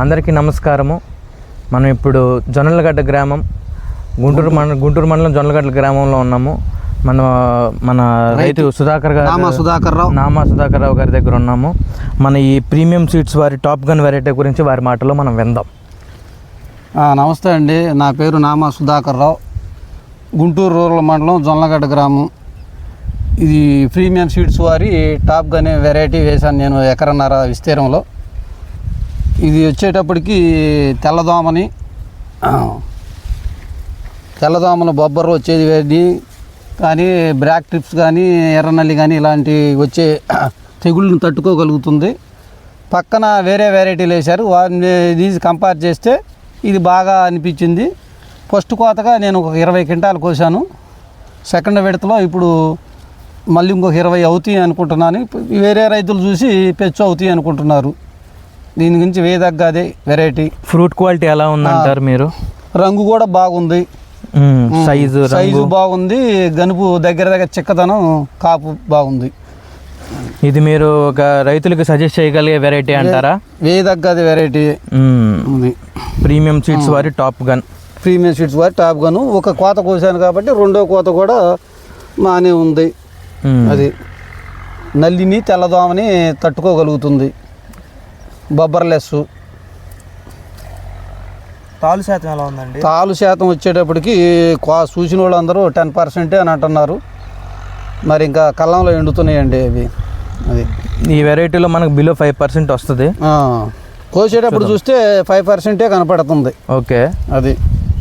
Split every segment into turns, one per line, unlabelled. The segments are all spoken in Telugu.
అందరికీ నమస్కారము. మనం ఇప్పుడు జొన్నలగడ్డ గ్రామం గుంటూరు మండలం గుంటూరు మండలం జొన్నలగడ్డ గ్రామంలో ఉన్నాము. మన మన రైతు సుధాకర్ గారు
నామా సుధాకర్ రావు.
నామా సుధాకర్ రావు గారి దగ్గర ఉన్నాము. మన ఈ ప్రీమియం సీడ్స్ వారి టాప్ గన్ వెరైటీ గురించి వారి మాటలో మనం విందాం.
నమస్తే అండి. నా పేరు నామా సుధాకర్ రావు. గుంటూరు రూరల్ మండలం జొన్నలగడ్డ గ్రామం. ఇది ప్రీమియం సీడ్స్ వారి టాప్ గనే వెరైటీ వేశాను నేను ఎకరన్నర విస్తీర్ణంలో. ఇది వచ్చేటప్పటికి తెల్లదోమని తెల్లదోమలు తెల్లదోమల బొబ్బరు వచ్చేది కానీ కానీ బ్రాక్ ట్రిప్స్ కానీ ఎర్రనల్లి కానీ ఇలాంటి వచ్చే తెగుళ్ళను తట్టుకోగలుగుతుంది. పక్కన వేరే వెరైటీలు వేశారు. వాటిని తీసి కంపేర్ చేస్తే ఇది బాగా అనిపించింది. ఫస్ట్ కోతగా నేను ఒక ఇరవై క్వింటాలు కోసాను సెకండ్ విడతలో ఇప్పుడు మళ్ళీ ఇంకొక ఇరవై అవుతాయి అనుకుంటున్నాను. వేరే రైతులు చూసి పెచ్చు అవుతాయి అనుకుంటున్నారు. దీని గురించి వేదగ్గదే వెరైటీ
ఫ్రూట్ క్వాలిటీ ఎలా ఉందంటారు మీరు?
రంగు కూడా బాగుంది.
సైజు
సైజు బాగుంది గనుపు దగ్గర దగ్గర చిక్కదనం కాపు బాగుంది.
ఇది మీరు ఒక రైతులకు సజెస్ట్ చేయగలిగే వెరైటీ అంటారా?
వేదగ్గది వెరైటీ. ఉంది.
ప్రీమియం సీడ్స్ వారి టాప్ గన్
ప్రీమియం సీట్స్ వారి టాప్ గాను ఒక కోత కోసాను కాబట్టి రెండో కోత కూడా బాగానే ఉంది. అది నల్లిని తెల్లదోమని తట్టుకోగలుగుతుంది. బొబ్బర్లెస్
తాలు శాతం ఎలా ఉందండి?
తాలు శాతం వచ్చేటప్పటికి కో చూసిన వాళ్ళందరూ టెన్ పర్సెంటే అని అంటున్నారు. మరి ఇంకా కళ్ళంలో ఎండుతున్నాయండి అవి. అది.
ఈ వెరైటీలో మనకు బిలో ఫైవ్ పర్సెంట్ వస్తుంది.
ఆ, కోసేటప్పుడు చూస్తే ఫైవ్ పర్సెంటే కనపడుతుంది.
ఓకే.
అది.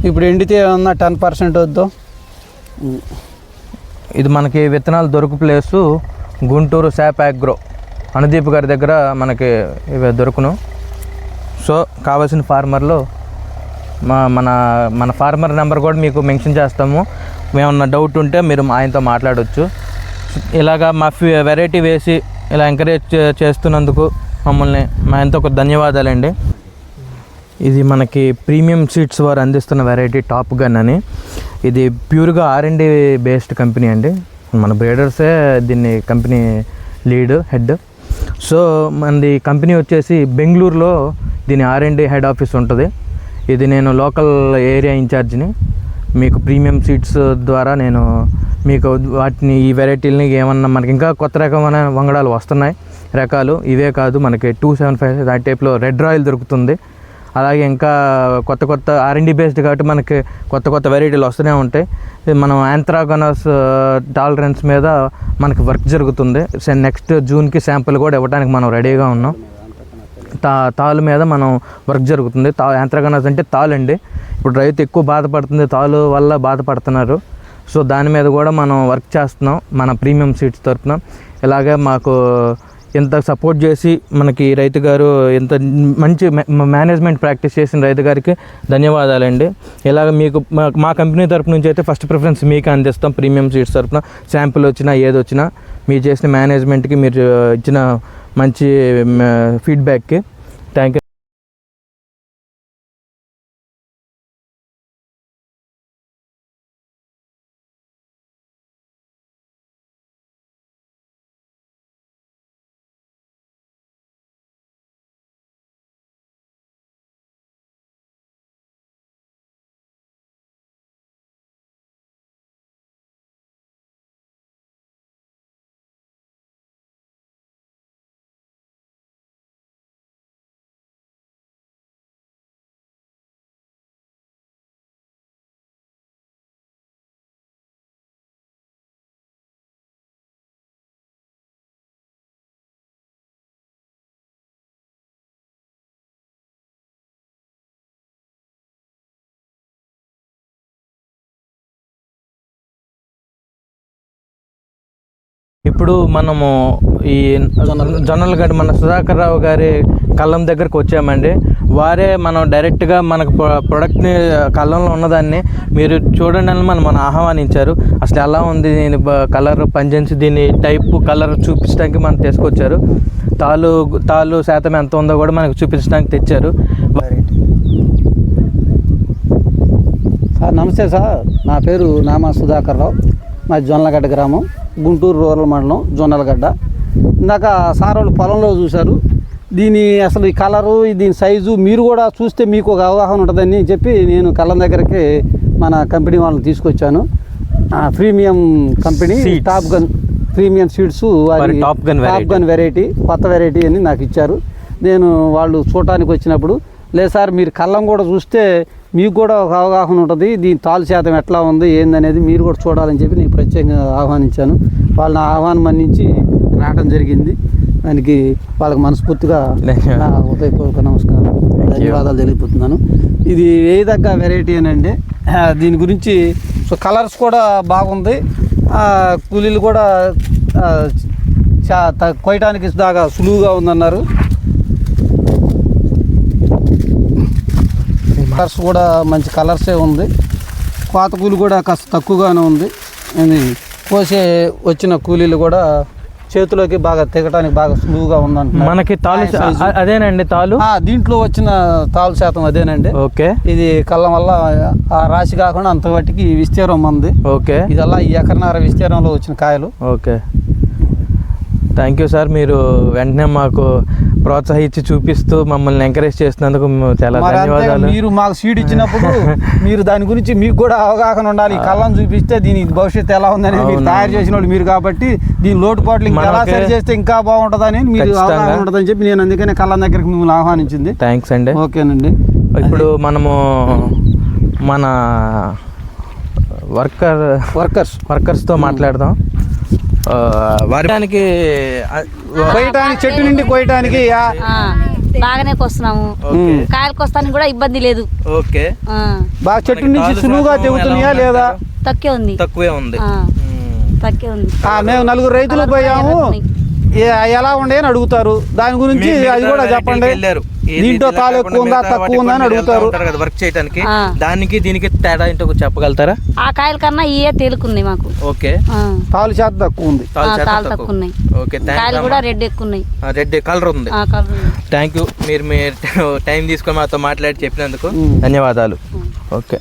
ఇప్పుడు ఎండితే ఏమన్నా టెన్ పర్సెంట్ వద్దు?
ఇది మనకి విత్తనాలు దొరుకు place Guntur shop agro Anudeep గారి దగ్గర మనకి ఇవి దొరుకును. సో కావాల్సిన ఫార్మర్లు మా మన మన ఫార్మర్ నెంబర్ కూడా మీకు మెన్షన్ చేస్తాము. మేమన్నా డౌట్ ఉంటే మీరు ఆయనతో మాట్లాడవచ్చు ఇలాగా మా వెరైటీ వేసి ఇలా ఎంకరేజ్ చే- చేస్తున్నందుకు మమ్మల్ని మా ఎంతో ఒక ధన్యవాదాలండి. ఇది మనకి ప్రీమియం సీట్స్ వారు అందిస్తున్న వెరైటీ టాప్ గన్ అని. ఇది ప్యూర్గా ఆర్ అండ్ బేస్డ్ కంపెనీ అండి. మన బ్రేడర్సే దీన్ని కంపెనీ లీడ్ హెడ్. సో మనది కంపెనీ వచ్చేసి బెంగళూరులో దీని ఆర్ అండ్ హెడ్ ఆఫీస్ ఉంటుంది. ఇది నేను లోకల్ ఏరియా ఇన్ఛార్జ్ని. మీకు ప్రీమియం సీట్స్ ద్వారా నేను మీకు వాటిని ఈ వెరైటీలని ఏమన్నా మనకి ఇంకా కొత్త రకమైన వంగడాలు వస్తున్నాయి. రకాలు ఇవే కాదు మనకి టూ సెవెన్ ఫైవ్ ఆ టైప్లో రెడ్ రాయల్ దొరుకుతుంది. అలాగే ఇంకా కొత్త కొత్త ఆర్ఎండి బేస్డ్ కాబట్టి మనకి కొత్త కొత్త వెరైటీలు వస్తూనే ఉంటాయి. ఇది మనం ఆంథ్రాగనస్ టాలరెన్స్ uh, మీద మనకి వర్క్ జరుగుతుంది. నెక్స్ట్ జూన్కి శాంపుల్ కూడా ఇవ్వడానికి మనం రెడీగా ఉన్నాం. తా తాలు మీద మనం వర్క్ జరుగుతుంది. తా యాంత్రగనస్ అంటే తాలు అండి. ఇప్పుడు రైతు ఎక్కువ బాధపడుతుంది తాలు వల్ల బాధపడుతున్నారు. సో దాని మీద కూడా మనం వర్క్ చేస్తున్నాం మన ప్రీమియం సీట్స్ తరపున. ఇలాగే మాకు ఇంత సపోర్ట్ చేసి మనకి రైతు గారు ఎంత మంచి మేనేజ్మెంట్ ప్రాక్టీస్ చేసిన రైతు గారికి ధన్యవాదాలండి. ఇలాగ మీకు మా- మా కంపెనీ తరపు నుంచి అయితే ఫస్ట్ ప్రిఫరెన్స్ మీకు అందిస్తాం. ప్రీమియం సీట్స్ తరపున శాంపుల్ వచ్చినా ఏది వచ్చినా మీరు చేసిన మేనేజ్మెంట్కి మీరు ఇచ్చిన మంచి ఫీడ్బ్యాక్కి ఇప్పుడు మనము ఈ జొన్నలగడ్డ మన సుధాకర్ రావు గారి కళ్ళం దగ్గరకు వచ్చామండి. వారే మనం డైరెక్ట్గా మనకు ప్రొడక్ట్ని కళ్ళంలో ఉన్నదాన్ని మీరు చూడండి అని మనం మనం ఆహ్వానించారు. అసలు ఎలా ఉంది దీని కలర్ పనిచేసి దీని టైప్ కలర్ చూపించడానికి మనం తీసుకొచ్చారు. తాలు తాలు శాతం ఎంత ఉందో కూడా మనకు చూపించడానికి తెచ్చారు.
సార్ నమస్తే సార్. నా పేరు నామా సుధాకర్ రావు మా జొన్నలగడ్డ గ్రామం గుంటూరు రూరల్ మండలం జొన్నలగడ్డ ఇందాక సార్ వాళ్ళు పొలంలో చూశారు దీని అసలు ఈ కలరు దీని సైజు మీరు కూడా చూస్తే మీకు ఒక అవగాహన ఉంటుందని చెప్పి నేను కళ్ళం దగ్గరికి మన కంపెనీ వాళ్ళని తీసుకొచ్చాను premium company. Top gun premium seeds
top gun
top
variety.
Gun variety కొత్త వెరైటీ అని నాకు ఇచ్చారు నేను వాళ్ళు చూడటానికి వచ్చినప్పుడు లేదు సార్ మీరు కళ్ళం కూడా చూస్తే మీకు కూడా ఒక అవగాహన ఉంటుంది. దీని తాలు శాతం ఎట్లా ఉంది ఏందనేది మీరు కూడా చూడాలని చెప్పి నేను ప్రత్యేకంగా ఆహ్వానించాను. వాళ్ళని ఆహ్వానం మన్నించి రావడం జరిగింది. దానికి వాళ్ళకి మనస్ఫూర్తిగా హృదయపూర్వక నమస్కారం. ధన్యవాదాలు తెలియపోతున్నాను ఇది వేయదగ్గ వెరైటీ అనండి దీని గురించి సో కలర్స్ కూడా బాగుంది. కూలీలు కూడా చా కొయ్యడానికి దాకా సులువుగా ఉందన్నారు. కలర్స్ కూడా మంచి కలర్సే ఉంది. కోత కూలి కూడా కాస్త తక్కువగానే ఉంది. ఇది కోసే వచ్చిన కూలీలు కూడా చేతిలోకి బాగా తెగటానికి బాగా సులువుగా ఉందంటున్నారు.
మనకి తాలు అదేనండి తాలు
ఆ, దీంట్లో వచ్చిన తాలు శాతం అదేనండి.
ఓకే.
ఇది కళ్ళం వల్ల ఆ రాశి కాకుండా అంత వాటికి విస్తీర్ణం ఉంది.
ఓకే.
ఇదల్లా ఈ ఎకరన్నర విస్తీర్ణంలో వచ్చిన కాయలు.
ఓకే. థ్యాంక్ యూ సార్ మీరు వెంటనే మాకు ప్రోత్సహించి చూపిస్తూ మమ్మల్ని ఎంకరేజ్ చేసినందుకు చాలా ధన్యవాదాలు.
మీరు మాకు సీడ్ ఇచ్చినప్పుడు మీరు దాని గురించి మీకు కూడా అవగాహన ఉండాలి. ఈ కళ్ళం చూపిస్తే దీని భవిష్యత్తు ఎలా ఉందనేది మీరు. తయారు చేసిన వాళ్ళు మీరు కాబట్టి దీని లోటుపాట్లు ఎలా సరి చేస్తే ఇంకా బాగుంటుందని మీరు. అవగాహన ఉంటుందని చెప్పి నేను అందుకనే కళ్ళం దగ్గరికి మిమ్మల్ని ఆహ్వానించింది.
థ్యాంక్స్ అండి.
ఓకేనండి.
ఇప్పుడు మనము మన వర్కర్
వర్కర్స్
వర్కర్స్తో మాట్లాడదాం. వారికి
కొయ్యటానికి చెట్టు నుండి
ఆ, బాగానే కొస్తున్నాము. కాయలు కొస్తానికి కూడా ఇబ్బంది లేదు.
ఓకే.
ఆ,
బాగా చెట్టు నుంచి సులువుగా తెగుతున్నాయా
ఎలా
లేదా?
తక్కువే ఉంది.
తక్కువే ఉంది.
తక్కువే ఉంది.
ఆ, మేము నలుగురు రైతులు పోయాము. ఎలా ఉండే అని అడుగుతారు. దాని గురించి అది కూడా చెప్పండి.
వెళ్ళారు.
దీంట్లో
ఇలా
తాలు
కాకుండా
ఎక్కువ ఉందా తక్కువ ఉందా అని అడుగుతారు.
కదా వర్క్ చేయడానికి
ఆ.
దానికి దీనికి తేడా ఏంటో చెప్పగలుగుతారా?
ఆ కాయల కన్నా ఇయే తేలుకున్నాయి మాకు.
ఓకే.
ఆ,
తాలు శాతం తక్కువ ఉంది.
తాలు తక్కువ.
ఉన్నాయి.
ఓకే
కాయలు కూడా రెడ్ ఎక్కువ ఉన్నాయి
రెడ్ కలర్ ఉంది.
ఆ, కలర్ ఉంది.
థ్యాంక్ యూ మీరు మీ టైం తీసుకొని మాతో మాట్లాడి చెప్పినందుకు. ధన్యవాదాలు. ఓకే.